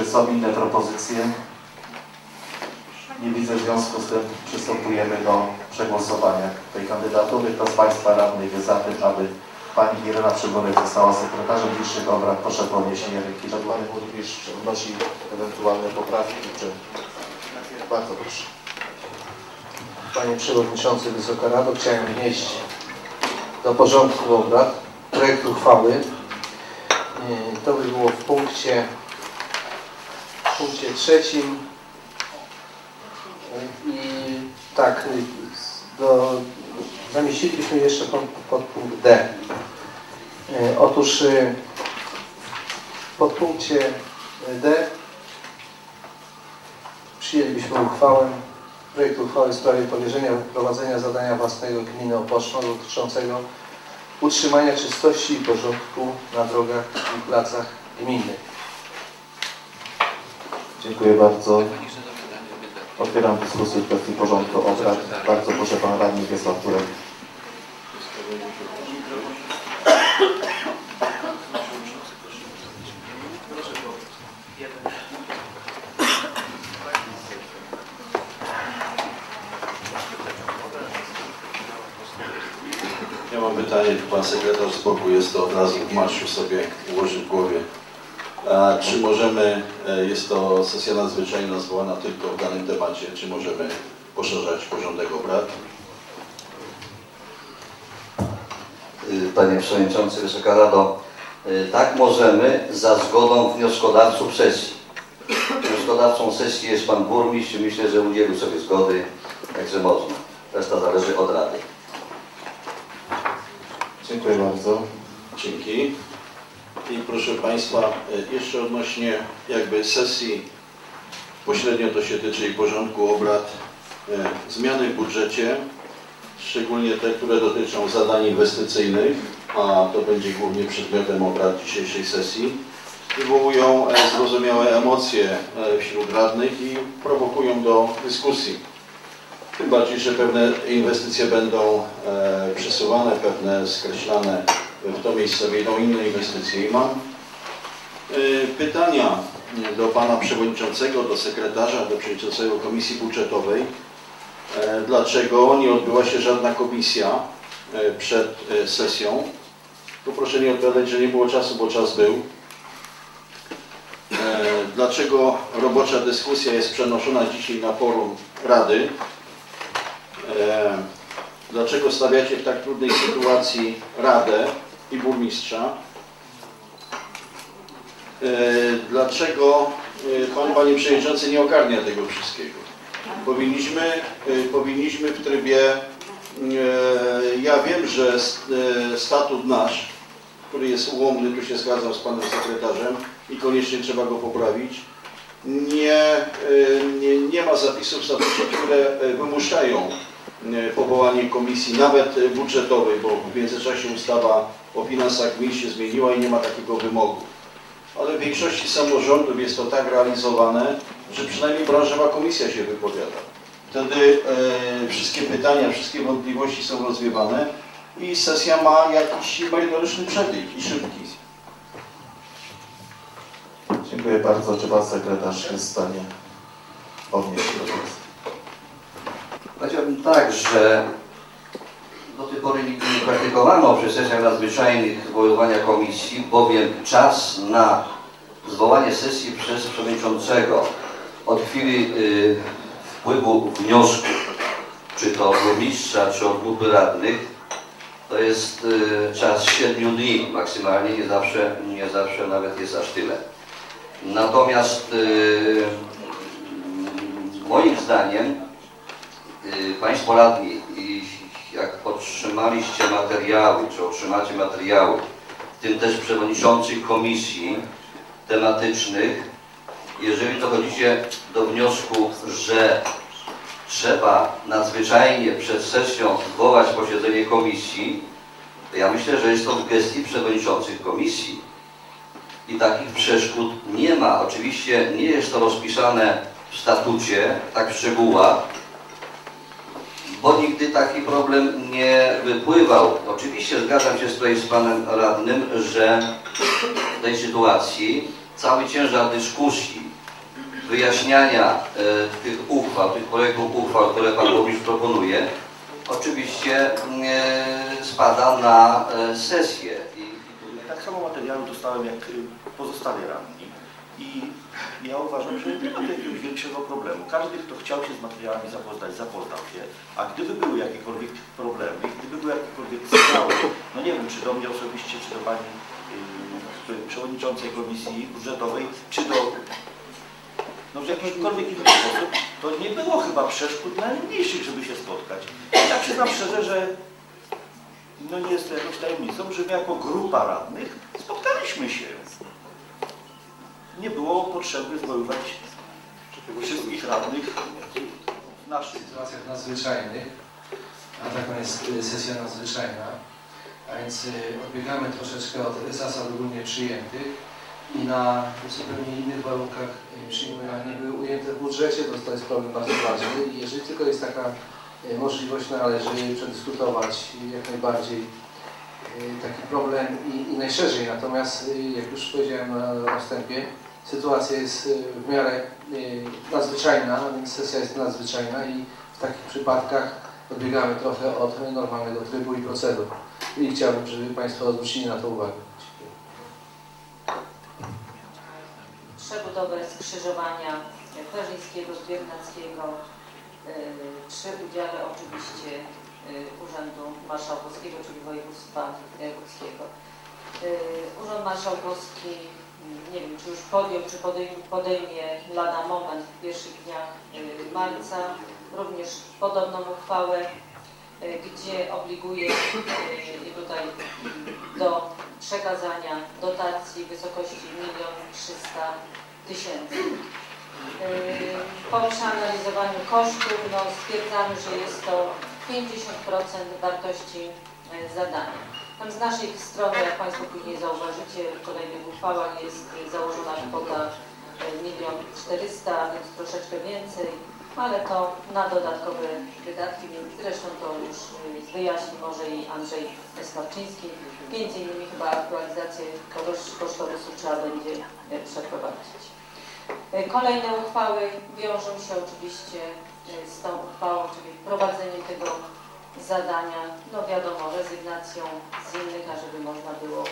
Czy są inne propozycje? Nie widzę w związku z tym przystępujemy do przegłosowania tej kandydatury. Kto z Państwa radnych jest za tym, aby Pani Irena Przyborek została sekretarzem dzisiejszych obrad? Proszę podniesienie ręki. Czy Pan Burmistrz wnosi ewentualne poprawki? Czy... Bardzo proszę. Panie Przewodniczący, Wysoka Rado, chciałem wnieść do porządku obrad projekt uchwały. Yy, To by było w punkcie, punkcie trzecim. I tak, yy, do, zamieściliśmy jeszcze pod, pod punkt D. Yy, Otóż yy, w podpunkcie D przyjęlibyśmy uchwałę projekt uchwały w sprawie powierzenia prowadzenia zadania własnego gminy Opoczno dotyczącego utrzymania czystości i porządku na drogach i placach gminnych. Dziękuję bardzo. Otwieram dyskusję w kwestii porządku obrad. Bardzo proszę Pan Radny Wiesław Turek. Ja mam pytanie, pan sekretarz boku jest to od razu w marszu sobie ułoży w głowie. Czy możemy, e, jest to sesja nadzwyczajna zwołana tylko w danym temacie, czy możemy poszerzać porządek obrad? Y, Panie Przewodniczący, Wysoka Rado, y, tak możemy za zgodą wnioskodawców sesji. Wnioskodawcą sesji jest Pan Burmistrz i myślę, że udzielił sobie zgody, także można. Reszta zależy od Rady. Dziękuję bardzo. Dzięki. I proszę Państwa, e, jeszcze odnośnie jakby sesji, pośrednio to się tyczy i porządku obrad, e, zmiany w budżecie, szczególnie te, które dotyczą zadań inwestycyjnych, a to będzie głównie przedmiotem obrad dzisiejszej sesji, wywołują e, zrozumiałe emocje wśród radnych i prowokują do dyskusji. Tym bardziej, że pewne inwestycje będą przesuwane, pewne skreślane w to miejsce wejdą inne inwestycje. I mam e, pytania do Pana Przewodniczącego, do Sekretarza, do Przewodniczącego Komisji Budżetowej. E, dlaczego nie odbyła się żadna komisja e, przed e, sesją? Tu proszę nie odpowiadać, że nie było czasu, bo czas był. E, Dlaczego robocza dyskusja jest przenoszona dzisiaj na forum Rady? E, Dlaczego stawiacie w tak trudnej sytuacji Radę i Burmistrza? E, Dlaczego e, Pan, Panie Przewodniczący, nie ogarnia tego wszystkiego? Powinniśmy, e, powinniśmy w trybie, ja wiem, że statut nasz, który jest ułomny, tu się zgadzam z Panem Sekretarzem i koniecznie trzeba go poprawić, nie, nie, nie ma zapisów w statucie, które wymuszają powołanie komisji, nawet y, budżetowej, bo w międzyczasie ustawa o finansach gmin się zmieniła i nie ma takiego wymogu. Ale w większości samorządów jest to tak realizowane, że przynajmniej branżowa komisja się wypowiada. Wtedy e, wszystkie pytania, wszystkie wątpliwości są rozwiewane i sesja ma jakiś merytoryczny przebieg i szybki. Dziękuję bardzo. Czy Pan Sekretarz jest w stanie odnieść się do tego? Powiedziałbym tak, że do tej pory nigdy nie praktykowano przy sesjach nadzwyczajnych zwoływania komisji, bowiem czas na zwołanie sesji przez przewodniczącego od chwili y, wpływu wniosku, czy to burmistrza, czy od grupy radnych, to jest y, czas 7 dni maksymalnie, nie zawsze, nie zawsze nawet jest aż tyle. Natomiast y, moim zdaniem Państwo radni, i jak otrzymaliście materiały, czy otrzymacie materiały, w tym też przewodniczących komisji tematycznych, jeżeli dochodzicie do wniosku, że trzeba nadzwyczajnie przed sesją zwołać posiedzenie komisji, to ja myślę, że jest to w gestii przewodniczących komisji. i takich przeszkód nie ma. Oczywiście nie jest to rozpisane w statucie, tak w szczegółach, bo nigdy taki problem nie wypływał. Oczywiście zgadzam się tutaj z panem radnym, że w tej sytuacji cały ciężar dyskusji, wyjaśniania e, tych uchwał, tych projektów uchwał, które pan burmistrz proponuje, oczywiście e, spada na e, sesję. I, Tak samo materiału dostałem jak pozostali radni. I ja uważam, że nie ma jakiegoś większego problemu. Każdy, kto chciał się z materiałami zapoznać, zapoznał się. A gdyby były jakiekolwiek problemy, gdyby były jakiekolwiek sygnały, no nie wiem, czy do mnie osobiście, czy do Pani y, Przewodniczącej Komisji Budżetowej, czy do no w jakikolwiek inny sposób, to nie było chyba przeszkód najmniejszych, żeby się spotkać. Ja przyznam szczerze, że no nie jest to jakąś tajemnicą, że my jako grupa radnych spotkaliśmy się. Nie było potrzeby zwoływać wszystkich radnych w naszych. sytuacjach nadzwyczajnych, a taką jest sesja nadzwyczajna, a więc y, odbiegamy troszeczkę od zasad ogólnie przyjętych i na zupełnie innych warunkach y, przyjmujemy, a nie były ujęte w budżecie, to, to jest problem bardzo ważny i jeżeli tylko jest taka y, możliwość, należy przedyskutować jak najbardziej taki problem i, i najszerzej. Natomiast, jak już powiedziałem na wstępie, sytuacja jest y, w miarę y, nadzwyczajna, a więc sesja jest nadzwyczajna i w takich przypadkach odbiegamy trochę od normalnego trybu i procedur. I chciałbym, żeby Państwo zwrócili na to uwagę. przebudowę skrzyżowania Klarzyńskiego z y, przy udziale oczywiście Urzędu Marszałkowskiego, czyli Województwa Łódzkiego. Urząd Marszałkowski, nie wiem czy już podjął, czy podejmie, lada moment w pierwszych dniach y, marca również podobną uchwałę, y, gdzie obliguje y, i tutaj do przekazania dotacji w wysokości 1 300 tysięcy. Po przeanalizowaniu kosztów no, stwierdzamy, że jest to 50% wartości zadania. Tam z naszej strony, jak Państwo później zauważycie, w kolejnych uchwałach jest założona kwota 1 400 więc troszeczkę więcej, ale to na dodatkowe wydatki, więc zresztą to już yy, wyjaśni może i Andrzej Skarczyński. Między innymi chyba aktualizację kosz- kosztorysu trzeba będzie yy, przeprowadzić. E, Kolejne uchwały wiążą się oczywiście e, z tą uchwałą, czyli wprowadzeniem tego zadania, no wiadomo, rezygnacją z innych, ażeby można było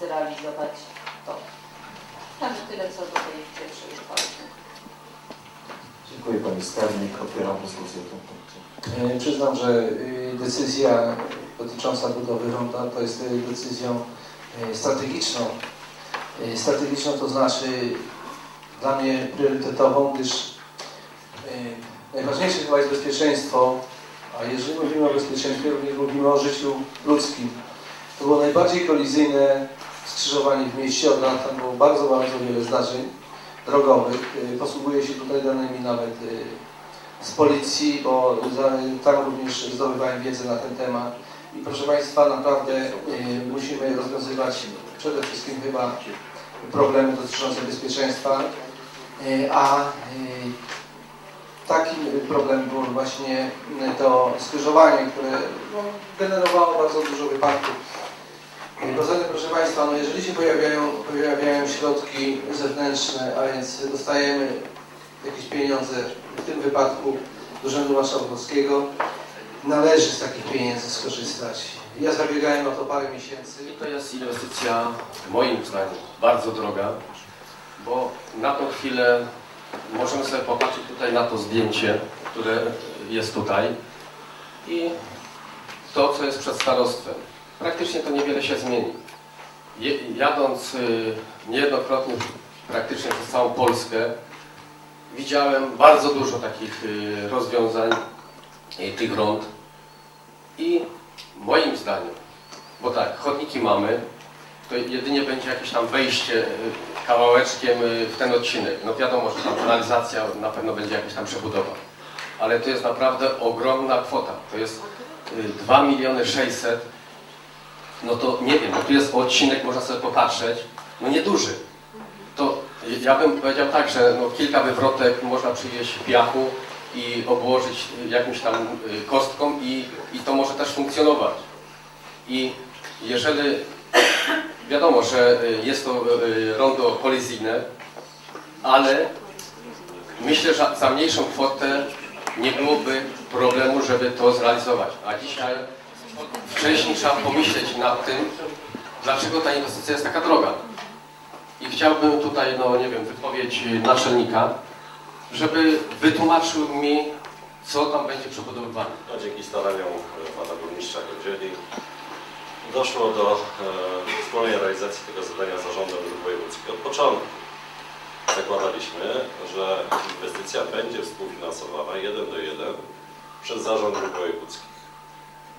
zrealizować to. Także tyle co do tej pierwszej uchwały. Dziękuję Pani Skarbnik. Otwieram dyskusję w tym punkcie. E, Przyznam, że y, decyzja dotycząca budowy ronda to jest y, decyzją y, strategiczną. Strategiczną to znaczy dla mnie priorytetową, gdyż najważniejsze chyba jest bezpieczeństwo, a jeżeli mówimy o bezpieczeństwie, również mówimy o życiu ludzkim. To było najbardziej kolizyjne skrzyżowanie w mieście od lat, tam było bardzo, bardzo wiele zdarzeń drogowych. Y, Posługuję się tutaj danymi nawet y, z policji, bo tam również zdobywałem wiedzę na ten temat. I proszę Państwa, naprawdę y, musimy rozwiązywać przede wszystkim chyba problemy dotyczące bezpieczeństwa, a takim problemem było właśnie y, to skrzyżowanie, które no, generowało bardzo dużo wypadków. Poza tym, proszę Państwa, no jeżeli się pojawiają, pojawiają środki zewnętrzne, a więc dostajemy jakieś pieniądze, w tym wypadku z Urzędu Marszałkowskiego, należy z takich pieniędzy skorzystać. Ja zabiegałem o to parę miesięcy. I to jest inwestycja, moim zdaniem, bardzo droga, bo na tą chwilę możemy sobie popatrzeć tutaj na to zdjęcie, które jest tutaj i to, co jest przed starostwem. Praktycznie to niewiele się zmieni. Je, jadąc y, niejednokrotnie praktycznie przez całą Polskę, widziałem bardzo dużo takich y, rozwiązań, tych rond i moim zdaniem bo tak, chodniki mamy, to jedynie będzie jakieś tam wejście y, kawałeczkiem y, w ten odcinek. No wiadomo, że tam kanalizacja na pewno będzie jakaś tam przebudowa. Ale to jest naprawdę ogromna kwota. To jest y, 2 miliony 600. No to nie wiem, no tu jest odcinek, można sobie popatrzeć. No nieduży. Ja bym powiedział tak, że no, kilka wywrotek można przywieźć piachu i obłożyć jakimś tam y, kostką i, i to może też funkcjonować. I jeżeli wiadomo, że y, jest to y, rondo kolizyjne, ale myślę, że za mniejszą kwotę nie byłoby problemu, żeby to zrealizować. A dzisiaj wcześniej trzeba pomyśleć nad tym, dlaczego ta inwestycja jest taka droga. I chciałbym tutaj, no nie wiem, wypowiedź naczelnika, żeby wytłumaczył mi, co tam będzie przebudowywane. No, dzięki staraniom pana burmistrza Kodzieli doszło do e, wspólnej realizacji tego zadania z zarządem dróg wojewódzkich. Od początku zakładaliśmy, że inwestycja będzie współfinansowana 1 do 1 przez zarząd dróg wojewódzkich.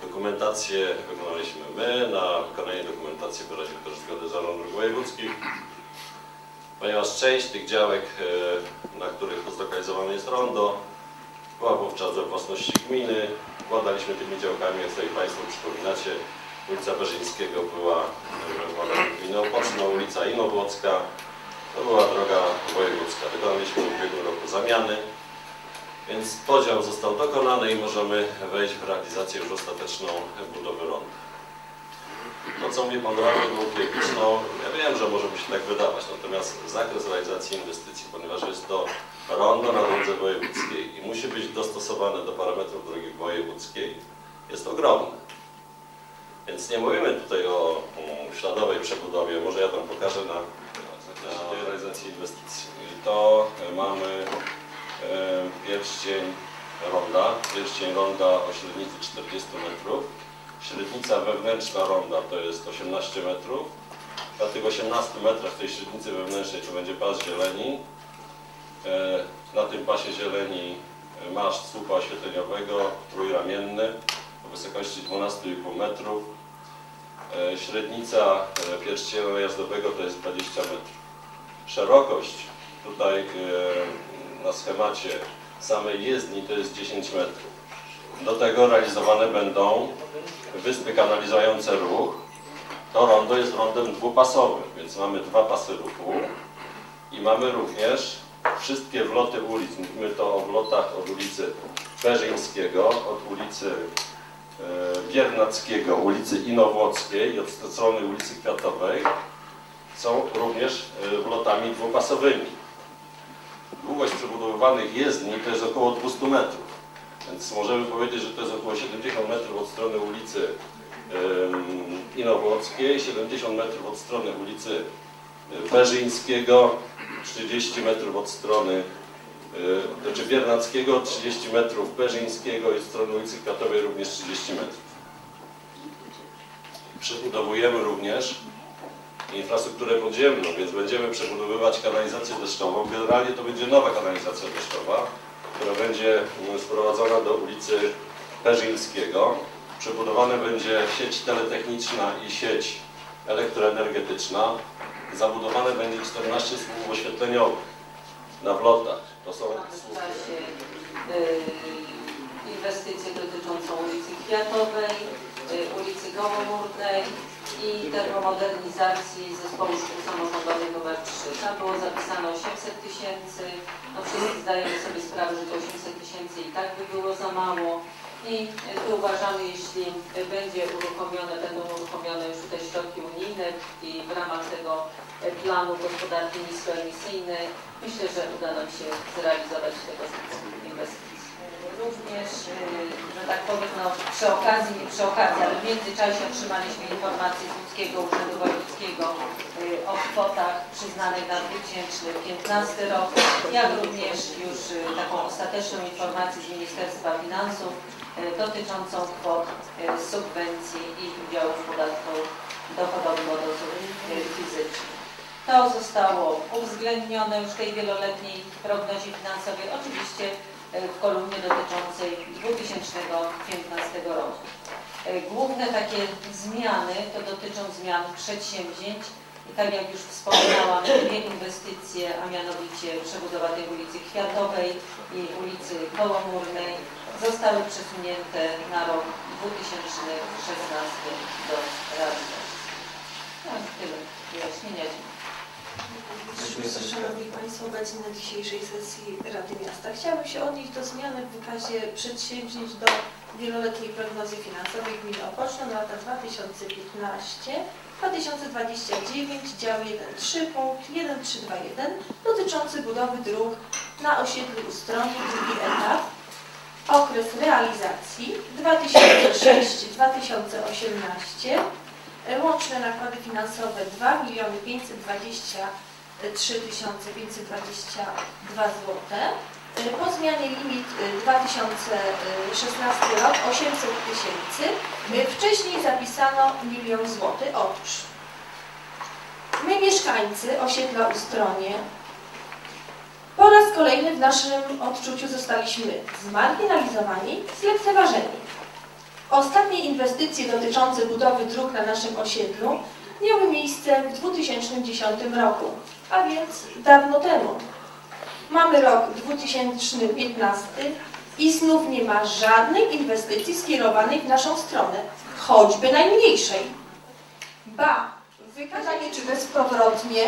Dokumentację wykonaliśmy my, na wykonanie dokumentacji wyraził też zgodę zarząd dróg wojewódzkich. Ponieważ część tych działek, e, na których zlokalizowane jest rondo, była wówczas we własności gminy. Władaliśmy tymi działkami, jak sobie Państwo przypominacie. Ulica Berzyńskiego była władana gminy Opoczno, ulica Inowłocka. To była droga wojewódzka. Wykonaliśmy w ubiegłym roku zamiany. Więc podział został dokonany i możemy wejść w realizację już ostateczną budowy ronda. To, co mówi Pan Radny Główkiewicz, no ja wiem, że może mi się tak wydawać, natomiast zakres realizacji inwestycji, ponieważ jest to rondo na drodze wojewódzkiej i musi być dostosowane do parametrów drogi wojewódzkiej, jest ogromny. Więc nie mówimy tutaj o śladowej przebudowie, może ja tam pokażę na, na realizacji inwestycji. To e, mamy e, pierścień ronda, pierścień ronda o średnicy 40 metrów. Średnica wewnętrzna ronda to jest 18 metrów. Na tych 18 metrach tej średnicy wewnętrznej to będzie pas zieleni. E, Na tym pasie zieleni maszt słupa oświetleniowego trójramienny o wysokości 12,5 metrów. E, Średnica e, pierścienia najazdowego to jest 20 metrów. Szerokość tutaj e, na schemacie samej jezdni to jest 10 metrów. Do tego realizowane będą wyspy kanalizujące ruch. To rondo jest rondem dwupasowym, więc mamy dwa pasy ruchu i mamy również wszystkie wloty ulic. Mówimy to o wlotach od ulicy Perzyńskiego, od ulicy Biernackiego, ulicy Inowłockiej i od strony ulicy Kwiatowej są również e, wlotami dwupasowymi. Długość przebudowywanych jezdni to jest około 200 metrów. Więc możemy powiedzieć, że to jest około 70 metrów od strony ulicy em, Inowłockiej, 70 metrów od strony ulicy e, Perzyńskiego, 30 metrów od strony e, znaczy Biernackiego, 30 metrów Perzyńskiego i strony ulicy Kwiatowej również 30 metrów. Przebudowujemy również infrastrukturę podziemną, więc będziemy przebudowywać kanalizację deszczową. Generalnie to będzie nowa kanalizacja deszczowa, która będzie mm, sprowadzona do ulicy Perzyńskiego. Przebudowane będzie sieć teletechniczna i sieć elektroenergetyczna. Zabudowane będzie 14 słupów oświetleniowych na wlotach. To są w czasie y, inwestycję dotyczącą ulicy Kwiatowej, y, ulicy Gołomórnej i termomodernizacji zespołu szkół samorządowych nr 3. Tam było zapisane 800 tysięcy. No wszyscy zdajemy sobie sprawę, że te 800 tysięcy i tak by było za mało. I tu uważamy, jeśli będzie uruchomione, będą uruchomione już tutaj środki unijne i w ramach tego planu gospodarki niskoemisyjnej, myślę, że uda nam się zrealizować tego inwestycji. Tak powiem, no, przy okazji, nie przy okazji, ale w międzyczasie otrzymaliśmy informację z Łódzkiego Urzędu Wojewódzkiego y, o kwotach przyznanych na 2015 rok, jak również już y, taką ostateczną informację z Ministerstwa Finansów y, dotyczącą kwot subwencji i udziału w podatku dochodowym od osób fizycznych. To zostało uwzględnione już w tej wieloletniej prognozie finansowej, oczywiście w kolumnie dotyczącej 2015 roku. E, Główne takie zmiany to dotyczą zmian przedsięwzięć i tak jak już wspominałam, dwie inwestycje, a mianowicie przebudowa tej ulicy Kwiatowej i ulicy Kołomórnej zostały przesunięte na rok 2016 do realizacji. No, tyle wyjaśnienia. Przewodniczący, Szanowni Państwo, obecni na dzisiejszej sesji Rady Miasta. Chciałabym się odnieść do zmiany w wykazie przedsięwzięć do wieloletniej prognozy finansowej gminy Opoczno na lata 2015-2029, dział 1.3, punkt 1321 dotyczący budowy dróg na osiedlu Ustroni, drugi etap. Okres realizacji 2006-2018 E, Łączne nakłady finansowe 2 miliony 523 522 zł. E, Po zmianie limit e, 2016 rok 800 tysięcy. E, Wcześniej zapisano milion złotych. Otóż my mieszkańcy osiedla Ustronie po raz kolejny w naszym odczuciu zostaliśmy zmarginalizowani, zlekceważeni. Ostatnie inwestycje dotyczące budowy dróg na naszym osiedlu miały miejsce w 2010 roku, a więc dawno temu. Mamy rok 2015 i znów nie ma żadnej inwestycji skierowanej w naszą stronę, choćby najmniejszej. Ba, wykazanie czy bezpowrotnie.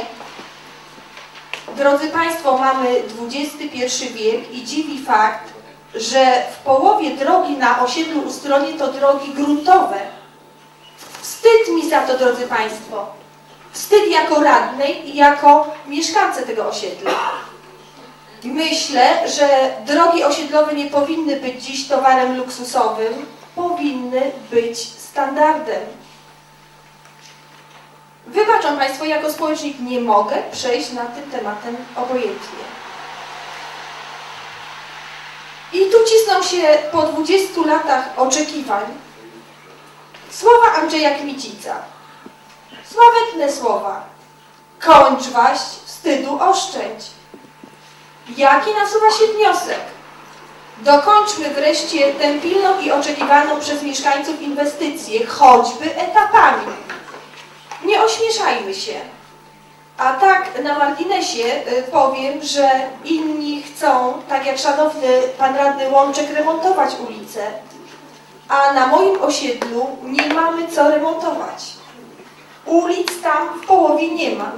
Drodzy Państwo, mamy XXI wiek i dziwi fakt, że w połowie drogi na osiedlu Ustronie to drogi gruntowe. Wstyd mi za to, drodzy Państwo. Wstyd jako radnej i jako mieszkańcy tego osiedla. Myślę, że drogi osiedlowe nie powinny być dziś towarem luksusowym, powinny być standardem. Wybaczą Państwo, jako społecznik nie mogę przejść nad tym tematem obojętnie. I tu cisną się po 20 latach oczekiwań słowa Andrzeja Kmicica. Sławetne słowa. Kończ waść, wstydu oszczędź. Jaki nasuwa się wniosek? Dokończmy wreszcie tę pilną i oczekiwaną przez mieszkańców inwestycję, choćby etapami. Nie ośmieszajmy się. A tak na marginesie y, powiem, że inni chcą, tak jak szanowny pan radny Łączek, remontować ulicę, a na moim osiedlu nie mamy co remontować. Ulic tam w połowie nie ma.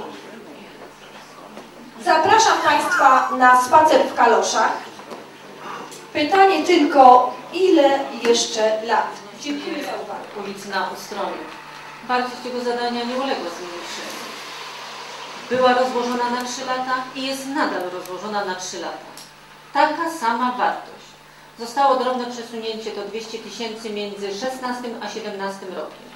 Zapraszam Państwa na spacer w kaloszach. Pytanie tylko, ile jeszcze lat? Dziękuję za uwagę. ulic na Ustronie. Wartość tego zadania nie uległa zmniejszeniu. Była rozłożona na 3 lata i jest nadal rozłożona na 3 lata. Taka sama wartość. Zostało drobne przesunięcie do 200 tysięcy między 16 a 17 rokiem.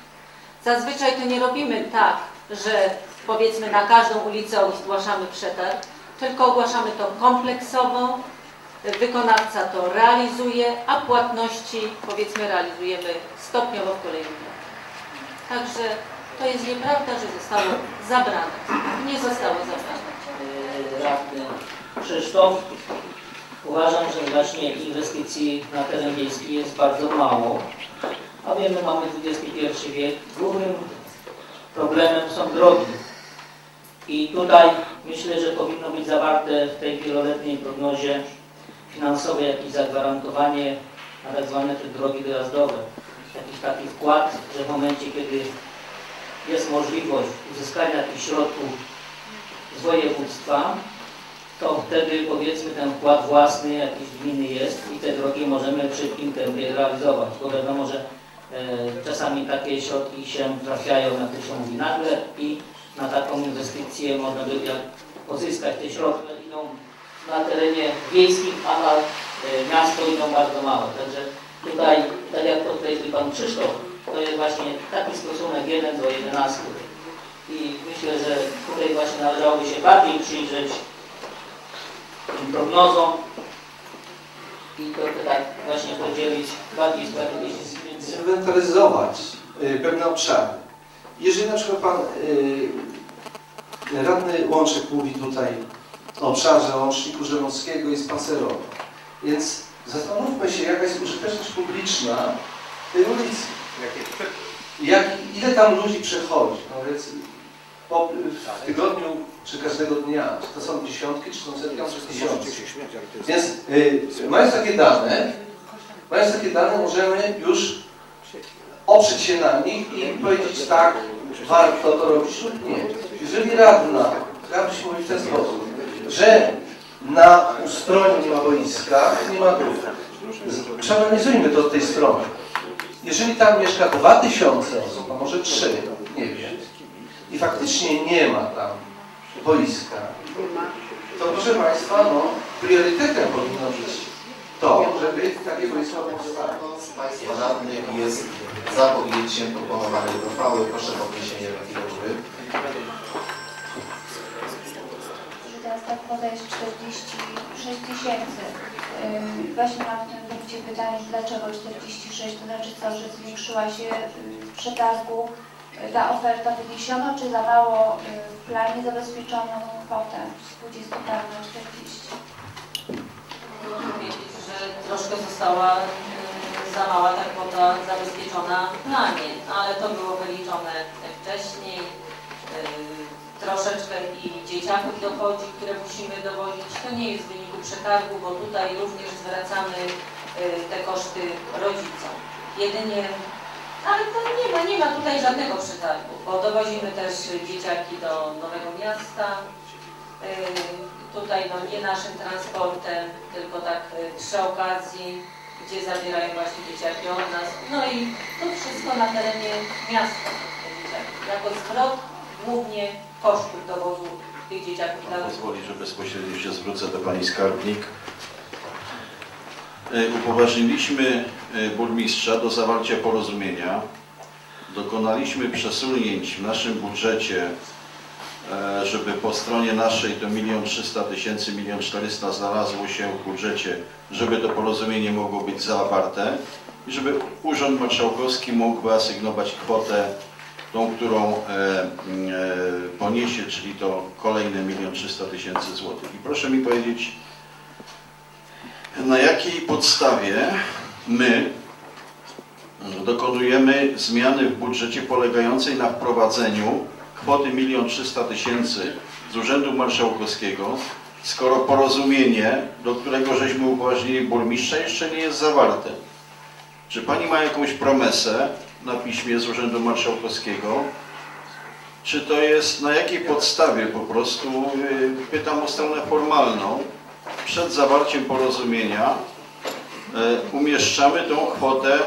Zazwyczaj to nie robimy tak, że powiedzmy na każdą ulicę ogłaszamy przetarg, tylko ogłaszamy to kompleksowo, wykonawca to realizuje, a płatności powiedzmy realizujemy stopniowo w kolejnych latach. Także to jest nieprawda, że zostało zabrane. Nie zostało zabrane. e, radny Krzysztof. Uważam, że właśnie inwestycji na teren wiejski jest bardzo mało. A wiemy, mamy XXI wiek. Głównym problemem są drogi. I tutaj myślę, że powinno być zawarte w tej wieloletniej prognozie finansowej jakieś zagwarantowanie na tak zwane te drogi dojazdowe. Jakiś taki wkład, że w momencie, kiedy jest możliwość uzyskania jakichś środków z województwa, to wtedy powiedzmy ten wkład własny jakiś gminy jest i te drogi możemy w szybkim tempie realizować, bo wiadomo, że czasami takie środki się trafiają, jak to się mówi, nagle i na taką inwestycję można by pozyskać te środki, idą na terenie wiejskim, a na e, miasto idą bardzo małe. Także tutaj, tak jak podkreślił Pan Krzysztof, to jest właśnie taki stosunek 1 do 11. I myślę, że tutaj właśnie należałoby się bardziej przyjrzeć tym prognozom i to tak właśnie podzielić bardziej sprawiedliwie. Zinwentaryzować y, pewne obszary. Jeżeli na przykład Pan y, radny Łączek mówi tutaj o obszarze łączniku Żeromskiego i spacerowo, więc zastanówmy się, jaka jest użyteczność publiczna tej ulicy. Jak, ile tam ludzi przechodzi? No więc po, w tygodniu czy każdego dnia? Czy to są dziesiątki, czy są setki, czy tysiące? Więc y, mając takie dane, mając takie dane możemy już oprzeć się na nich i powiedzieć tak, warto to robić lub nie. Jeżeli radna ja mówili w ten sposób, że na ustroniu nie ma boiska, nie ma dróg. Z- Przeanalizujmy to od tej strony. Jeżeli tam mieszka 2000 osób, a może 3, nie wiem, i faktycznie nie ma tam boiska, to proszę Państwa, no, priorytetem powinno być to, żeby takie boisko powstało. Kto z Państwa radnych jest za podjęciem proponowanej uchwały? Proszę o podniesienie ręki do góry. że teraz ta kwota jest 46 tysięcy. Yy, Właśnie mam w tym punkcie pytanie, dlaczego 46? To znaczy co, że zwiększyła się yy, w przetargu yy, ta oferta wyniesiono, czy za mało yy, w planie zabezpieczono kwotę spółdzielstwową 40? Muszę powiedzieć, że troszkę została y, za mała ta kwota zabezpieczona w planie, ale to było wyliczone wcześniej. Y, Troszeczkę i dzieciaków dochodzi, które musimy dowozić. To nie jest w wyniku przetargu, bo tutaj również zwracamy y, te koszty rodzicom. Jedynie, ale to nie ma, nie ma tutaj żadnego przetargu, bo dowozimy też dzieciaki do Nowego Miasta. Y, Tutaj no nie naszym transportem, tylko tak y, przy okazji, gdzie zabierają właśnie dzieciaki od nas. No i to wszystko na terenie miasta. Jako zwrot głównie kosztów dowozu tych dzieciaków Pan pozwoli, że bezpośrednio się zwrócę do Pani Skarbnik. E, Upoważniliśmy e, burmistrza do zawarcia porozumienia. Dokonaliśmy przesunięć w naszym budżecie, żeby po stronie naszej to 1 300 tysięcy, 1 400 znalazło się w budżecie, żeby to porozumienie mogło być zawarte i żeby Urząd Marszałkowski mógł wyasygnować kwotę tą, którą e, e, poniesie, czyli to kolejne 1 300 tysięcy złotych. I proszę mi powiedzieć, na jakiej podstawie my dokonujemy zmiany w budżecie polegającej na wprowadzeniu kwoty 1 300 tysięcy z Urzędu Marszałkowskiego, skoro porozumienie, do którego żeśmy upoważnili burmistrza, jeszcze nie jest zawarte. Czy Pani ma jakąś promesę na piśmie z Urzędu Marszałkowskiego? Czy to jest, na jakiej podstawie po prostu, yy, pytam o stronę formalną, przed zawarciem porozumienia yy, umieszczamy tą kwotę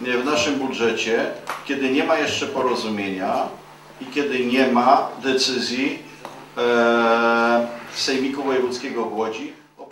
w naszym budżecie, kiedy nie ma jeszcze porozumienia i kiedy nie ma decyzji yy, Sejmiku Wojewódzkiego w Łodzi o